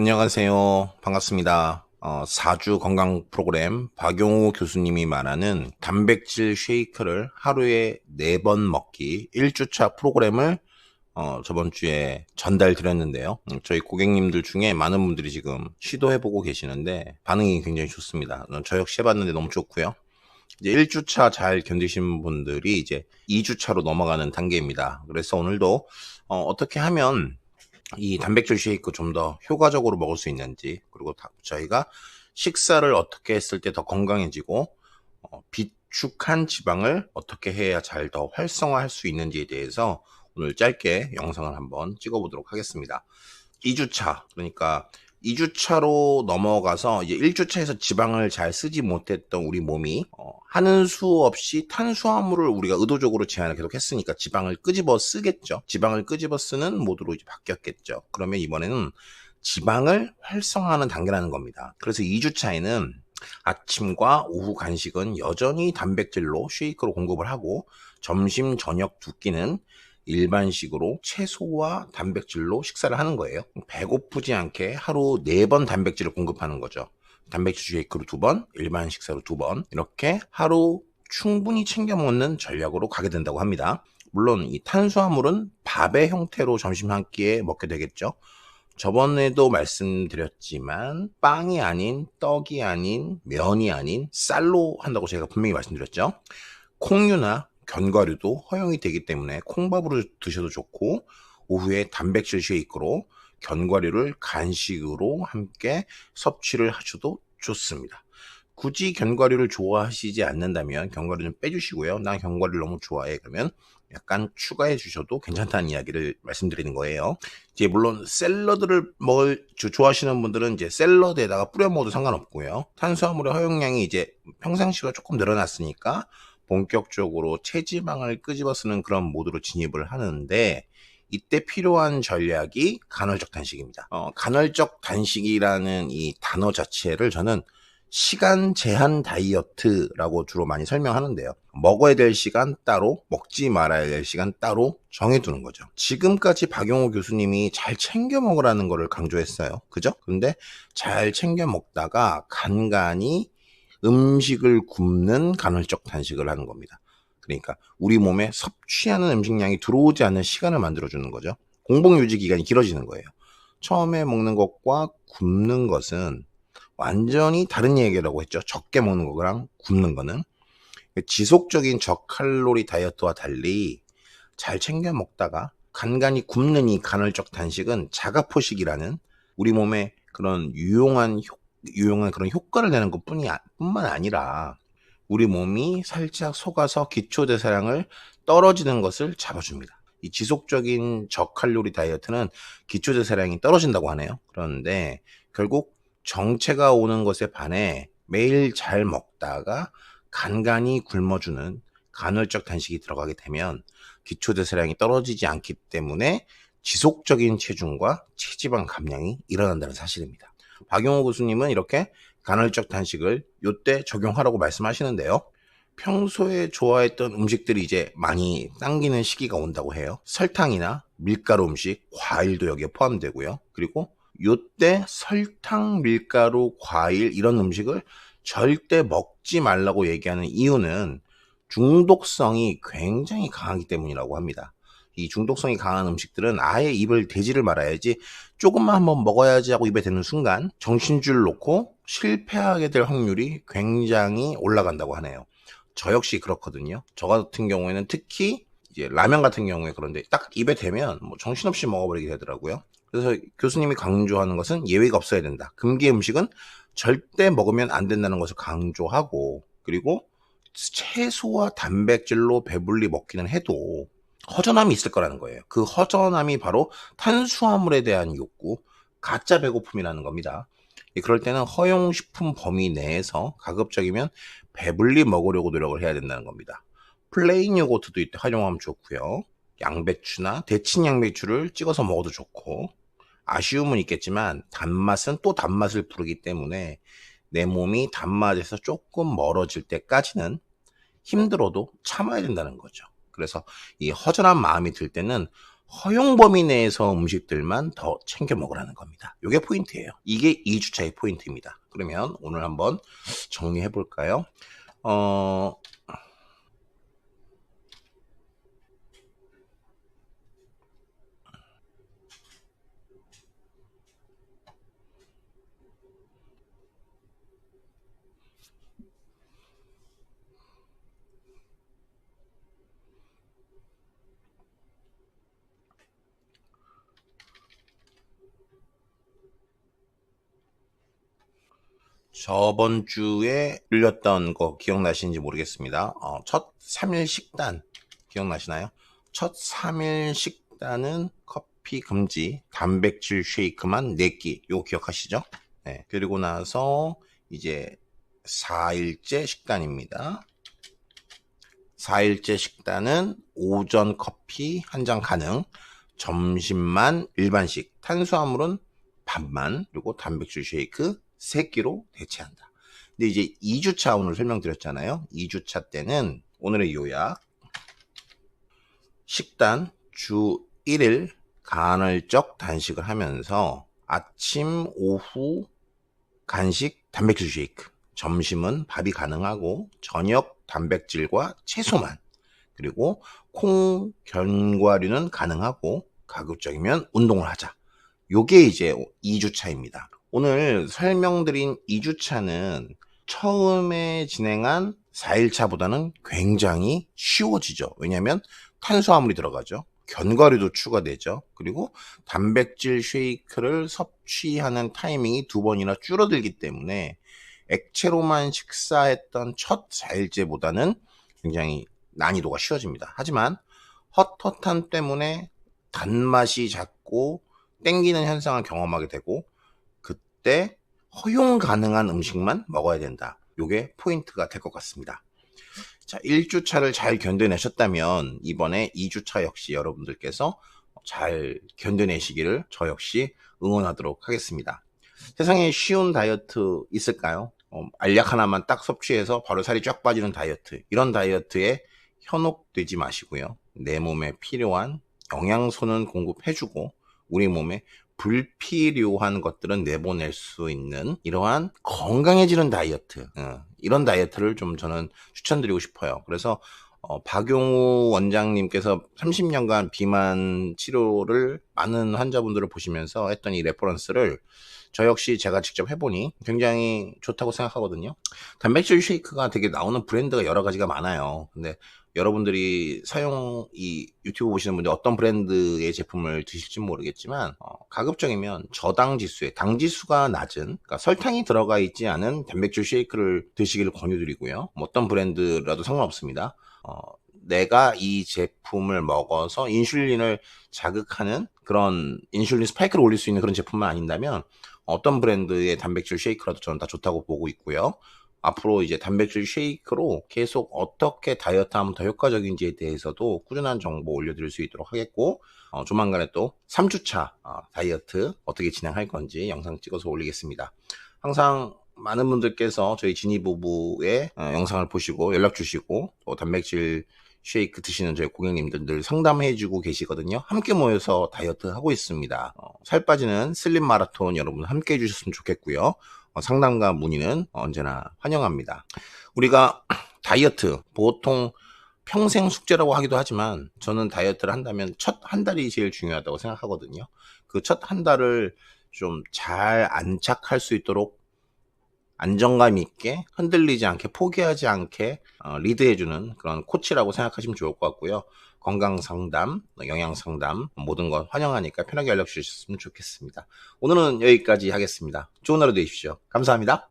안녕하세요. 반갑습니다. 어, 4주 건강 프로그램 박용호 교수님이 말하는 단백질 쉐이크를 하루에 4번 먹기 1주차 프로그램을 어, 저번 주에 전달 드렸는데요. 음, 저희 고객님들 중에 많은 분들이 지금 시도해보고 계시는데 반응이 굉장히 좋습니다. 어, 저 역시 해봤는데 너무 좋고요. 이제 1주차 잘 견디신 분들이 이제 2주차로 넘어가는 단계입니다. 그래서 오늘도 어, 어떻게 하면 이 단백질 쉐이크 좀 더 효과적으로 먹을 수 있는지 그리고 다, 저희가 식사를 어떻게 했을 때 더 건강해지고 어, 비축한 지방을 어떻게 해야 잘 더 활성화할 수 있는지에 대해서 오늘 짧게 영상을 한번 찍어보도록 하겠습니다. 2주차 그러니까 2주차로 넘어가서 이제 1주차에서 지방을 잘 쓰지 못했던 우리 몸이 어, 하는 수 없이 탄수화물을 우리가 의도적으로 제한을 계속 했으니까 지방을 끄집어 쓰겠죠. 지방을 끄집어 쓰는 모드로 이제 바뀌었겠죠. 그러면 이번에는 지방을 활성화하는 단계라는 겁니다. 그래서 2주차에는 아침과 오후 간식은 여전히 단백질로 쉐이크로 공급을 하고 점심 저녁 두 끼는 일반식으로 채소와 단백질로 식사를 하는 거예요. 배고프지 않게 하루 4번 단백질을 공급하는 거죠. 단백질 쉐이크로 2번, 일반 식사로 2번 이렇게 하루 충분히 챙겨 먹는 전략으로 가게 된다고 합니다. 물론 이 탄수화물은 밥의 형태로 점심 한 끼에 먹게 되겠죠. 저번에도 말씀드렸지만 빵이 아닌 떡이 아닌 면이 아닌 쌀로 한다고 제가 분명히 말씀드렸죠. 콩류나 견과류도 허용이 되기 때문에 콩밥으로 드셔도 좋고 오후에 단백질 쉐이크로 견과류를 간식으로 함께 섭취를 하셔도 좋습니다. 굳이 견과류를 좋아하시지 않는다면 견과류 좀 빼주시고요. 나 견과류를 너무 좋아해. 그러면 약간 추가해 주셔도 괜찮다는 이야기를 말씀드리는 거예요. 이제 물론 샐러드를 먹을 좋아하시는 분들은 이제 샐러드에다가 뿌려 먹어도 상관없고요. 탄수화물의 허용량이 이제 평상시가 조금 늘어났으니까 본격적으로 체지방을 끄집어 쓰는 그런 모드로 진입을 하는데 이때 필요한 전략이 간헐적 단식입니다. 어, 간헐적 단식이라는 이 단어 자체를 저는 시간 제한 다이어트라고 주로 많이 설명하는데요. 먹어야 될 시간 따로, 먹지 말아야 될 시간 따로 정해두는 거죠. 지금까지 박용호 교수님이 잘 챙겨 먹으라는 거를 강조했어요. 그죠? 근데 잘 챙겨 먹다가 간간히 음식을 굽는 간헐적 단식을 하는 겁니다. 그러니까 우리 몸에 섭취하는 음식량이 들어오지 않는 시간을 만들어주는 거죠. 공복 유지 기간이 길어지는 거예요. 처음에 먹는 것과 굽는 것은 완전히 다른 얘기라고 했죠. 적게 먹는 거랑 굽는 거는 지속적인 저칼로리 다이어트와 달리 잘 챙겨 먹다가 간간히 굽는 이 간헐적 단식은 자가포식이라는 우리 몸에 그런 유용한 효, 유용한 그런 효과를 내는 것 뿐이 뿐만 아니라 우리 몸이 살짝 속아서 기초 대사량을 떨어지는 것을 잡아줍니다. 이 지속적인 저칼로리 다이어트는 기초 대사량이 떨어진다고 하네요. 그런데 결국 정체가 오는 것에 반해 매일 잘 먹다가 간간히 굶어주는 간헐적 단식이 들어가게 되면 기초 대사량이 떨어지지 않기 때문에 지속적인 체중과 체지방 감량이 일어난다는 사실입니다. 박용호 교수님은 이렇게 간헐적 단식을 요때 적용하라고 말씀하시는데요. 평소에 좋아했던 음식들이 이제 많이 당기는 시기가 온다고 해요. 설탕이나 밀가루 음식, 과일도 여기에 포함되고요. 그리고 요때 설탕, 밀가루, 과일 이런 음식을 절대 먹지 말라고 얘기하는 이유는 중독성이 굉장히 강하기 때문이라고 합니다. 이 중독성이 강한 음식들은 아예 입을 대지를 말아야지 조금만 한번 먹어야지 하고 입에 대는 순간 정신줄 놓고 실패하게 될 확률이 굉장히 올라간다고 하네요. 저 역시 그렇거든요. 저 같은 경우에는 특히 이제 라면 같은 경우에 그런데 딱 입에 대면 뭐 정신없이 먹어버리게 되더라고요. 그래서 교수님이 강조하는 것은 예외가 없어야 된다. 금기 음식은 절대 먹으면 안 된다는 것을 강조하고 그리고 채소와 단백질로 배불리 먹기는 해도 허전함이 있을 거라는 거예요. 그 허전함이 바로 탄수화물에 대한 욕구, 가짜 배고픔이라는 겁니다. 그럴 때는 허용식품 범위 내에서 가급적이면 배불리 먹으려고 노력을 해야 된다는 겁니다. 플레인 요거트도 이때 활용하면 좋고요. 양배추나 데친 양배추를 찍어서 먹어도 좋고 아쉬움은 있겠지만 단맛은 또 단맛을 부르기 때문에 내 몸이 단맛에서 조금 멀어질 때까지는 힘들어도 참아야 된다는 거죠. 그래서 이 허전한 마음이 들 때는 허용 범위 내에서 음식들만 더 챙겨 먹으라는 겁니다. 이게 포인트예요. 이게 2주차의 포인트입니다. 그러면 오늘 한번 정리해 볼까요? 어, 저번 주에 올렸던 거 기억나시는지 모르겠습니다. 어, 첫 3일 식단 기억나시나요? 첫 3일 식단은 커피 금지, 단백질 쉐이크만 4끼. 요거 기억하시죠? 네. 그리고 나서 이제 4일째 식단입니다. 4일째 식단은 오전 커피 한 잔 가능, 점심만 일반식, 탄수화물은 반만, 그리고 단백질 쉐이크 3끼로 대체한다. 근데 이제 2주차 오늘 설명드렸잖아요. 2주차 때는 오늘의 요약, 식단 주 1일 간헐적 단식을 하면서 아침, 오후 간식 단백질 쉐이크, 점심은 밥이 가능하고 저녁 단백질과 채소만 그리고 콩, 견과류는 가능하고 가급적이면 운동을 하자. 요게 이제 2주 차입니다. 오늘 설명드린 2주차는 처음에 진행한 4일차보다는 굉장히 쉬워지죠. 왜냐하면 탄수화물이 들어가죠. 견과류도 추가되죠. 그리고 단백질 쉐이크를 섭취하는 타이밍이 두 번이나 줄어들기 때문에 액체로만 식사했던 첫 4일째보다는 굉장히 난이도가 쉬워집니다. 하지만 헛헛함 때문에 단맛이 작고 땡기는 현상을 경험하게 되고 그 때 허용 가능한 음식만 먹어야 된다. 요게 포인트가 될 것 같습니다. 자, 1주차를 잘 견뎌내셨다면 이번에 2주차 역시 여러분들께서 잘 견뎌내시기를 저 역시 응원하도록 하겠습니다. 세상에 쉬운 다이어트 있을까요? 어, 알약 하나만 딱 섭취해서 바로 살이 쫙 빠지는 다이어트. 이런 다이어트에 현혹되지 마시고요. 내 몸에 필요한 영양소는 공급해주고 우리 몸에 불필요한 것들은 내보낼 수 있는 이러한 건강해지는 다이어트 어, 이런 다이어트를 좀 저는 추천드리고 싶어요. 그래서 어, 박용우 원장님께서 30년간 비만 치료를 많은 환자분들을 보시면서 했던 이 레퍼런스를 저 역시 제가 직접 해보니 굉장히 좋다고 생각하거든요. 단백질 쉐이크가 되게 나오는 브랜드가 여러 가지가 많아요. 근데 여러분들이 사용 이 유튜브 보시는 분들 어떤 브랜드의 제품을 드실지 모르겠지만 어, 가급적이면 저당 지수에 당 지수가 낮은 그러니까 설탕이 들어가 있지 않은 단백질 쉐이크를 드시기를 권유드리고요. 뭐 어떤 브랜드라도 상관없습니다. 어, 내가 이 제품을 먹어서 인슐린을 자극하는 그런 인슐린 스파이크를 올릴 수 있는 그런 제품만 아닌다면 어떤 브랜드의 단백질 쉐이크라도 저는 다 좋다고 보고 있고요. 앞으로 이제 단백질 쉐이크로 계속 어떻게 다이어트 하면 더 효과적인지에 대해서도 꾸준한 정보 올려드릴 수 있도록 하겠고, 어, 조만간에 또 3주차 어, 다이어트 어떻게 진행할 건지 영상 찍어서 올리겠습니다. 항상 많은 분들께서 저희 지니 부부의 어, 영상을 보시고 연락 주시고 또 단백질 쉐이크 드시는 저희 고객님들 늘 상담해주고 계시거든요. 함께 모여서 다이어트 하고 있습니다. 어, 살 빠지는 슬림 마라톤 여러분 함께 해주셨으면 좋겠고요. 어, 상담과 문의는 언제나 환영합니다. 우리가 다이어트 보통 평생 숙제라고 하기도 하지만 저는 다이어트를 한다면 첫 한 달이 제일 중요하다고 생각하거든요. 그 첫 한 달을 좀 잘 안착할 수 있도록 안정감 있게 흔들리지 않게 포기하지 않게 어, 리드해주는 그런 코치라고 생각하시면 좋을 것 같고요. 건강 상담, 영양 상담 모든 것 환영하니까 편하게 연락 주셨으면 좋겠습니다. 오늘은 여기까지 하겠습니다. 좋은 하루 되십시오. 감사합니다.